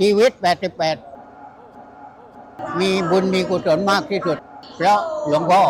ชีวิต 88 มีบุญมีกุศลมากที่สุดเพราะหลวงพ่อ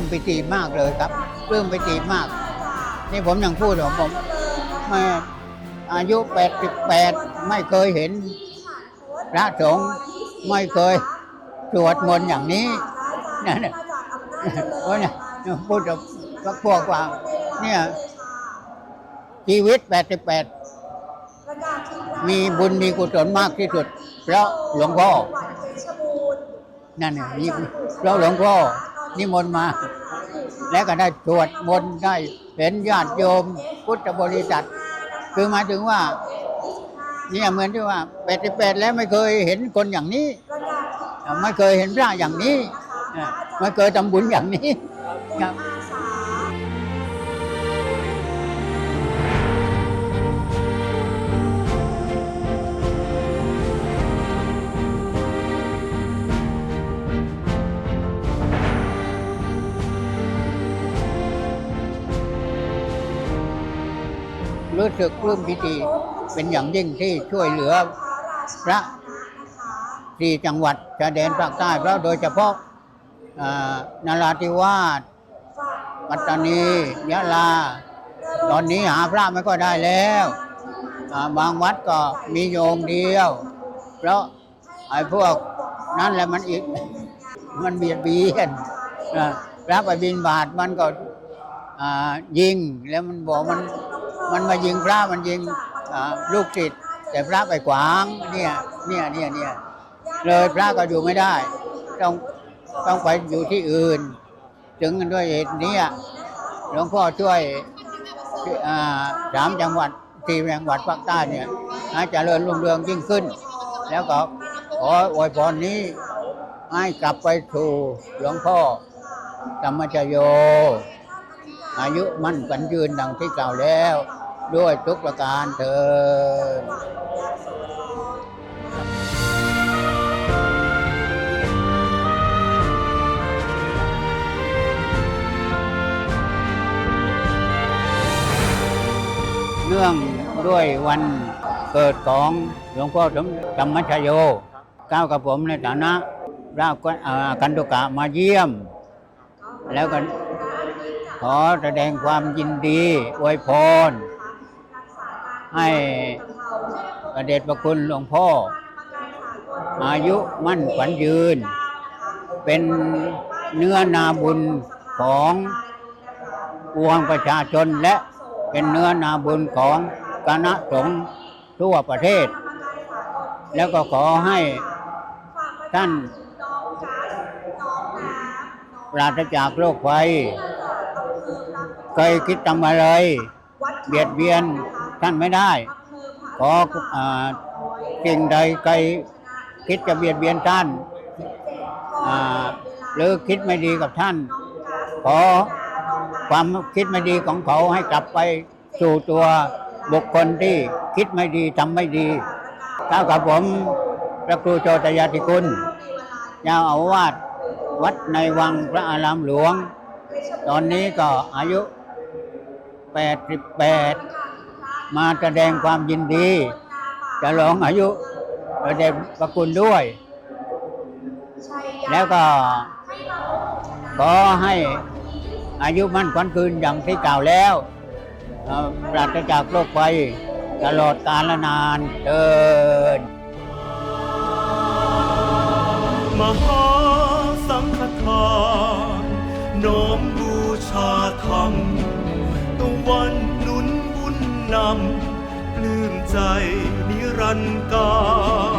มปิติมากเลยครับปลื้มปิติมาก นี่ผมยังพูดว่าผมมาอายุ 88 ไม่เคยเห็นพระสงฆ์ไม่เคยสวดมนต์อย่างนี้นั่นเพราะเนี่ยพูดกับพวกว่าเนี่ยชีวิต 88 มีบุญมีกุศลมากที่สุด เพราะหลวงพ่อนั่นน่ะนี่เพราะหลวงพ่อ นิมนต์มา แล้วก็ได้สวดมนต์ได้เห็นญาติโยมพุทธบริษัท คือหมายถึงว่าเนี่ยเหมือนที่ว่าแปดสิบแปดแล้วไม่เคยเห็นคนอย่างนี้ ไม่เคยเห็นพระอย่างนี้อะไม่เคยทำบุญอย่างนี้ครับ รู้สึกปลื้มปิติเป็นอย่างยิ่งที่ช่วยเหลือพระที่จังหวัดชายแดนภาคใต้เพราะโดยเฉพาะอ่านราธิวาสปัตตานียะลา ตอนนี้หาพระไม่ก็ได้แล้วบางวัดก็มีโยมเดียว เพราะไอ้พวกนั้นแหละมันอีกมันเบียดเบียนพระไปบินบาทมันก็ยิงแล้วมันบอกมัน มันมายิงพระมันยิงอ่าลูกศิษย์แต่พระไปขวางเนี่ยเนี่ยเนี่ยเนี่ยเลยพระก็อยู่ไม่ได้ ต้องต้องไปอยู่ที่อื่น ถึงกันด้วยเหตุนี้หลวงพ่อช่วยอ่าสามจังหวัดที่จังหวัดภาคใต้เนี่ยให้เจริญรุ่งเรืองยิ่งขึ้น แล้วก็ขออวยพรนี้ให้กลับไปสู่หลวงพ่อธรรมชโย อายุมั่นขวัญยืนดังที่กล่าวแล้ว ด้วยทุกประการเถิดเนื่องด้วยวันเกิดของหลวงพ่อสมธรรมชโย ก้าวกับผมในฐานะราชกันตุกะมาเยี่ยม แล้วก็ขอแสดงความยินดีอวยพร ให้ประเดชประคุณหลวงพ่อ อายุมั่นขวัญยืน เป็นเนื้อนาบุญของปวงประชาชนและเป็นเนื้อนาบุญของคณะสงฆ์ทั่วประเทศ แล้วก็ขอให้ท่านปราศจากโรคภัยเคยคิดทำอะไร เบียดเบียน ท่านไม่ได้ขออาสิ่งใดใครคิดจะเบียดเบียนท่านหรือคิดไม่ดีกับท่าน ขอความคิดไม่ดีของเขาให้กลับไปสู่ตัวบุคคลที่คิดไม่ดีทำไม่ดีถ้ากับผมพระครูโจตยาธิคุณเจ้าอาวาสวัดในวังพระอารามหลวง ตอนนี้ก็อายุ 88 มาแสดงความยินดีจะลองอายุประเดชประคุณด้วย แล้วก็ขอให้อายุมั่นขวัญคืนอย่างที่กล่าวแล้วเอ่อปราศจากโรคภัยตลอดกาลนานเดิน ใจนิรันดร์การ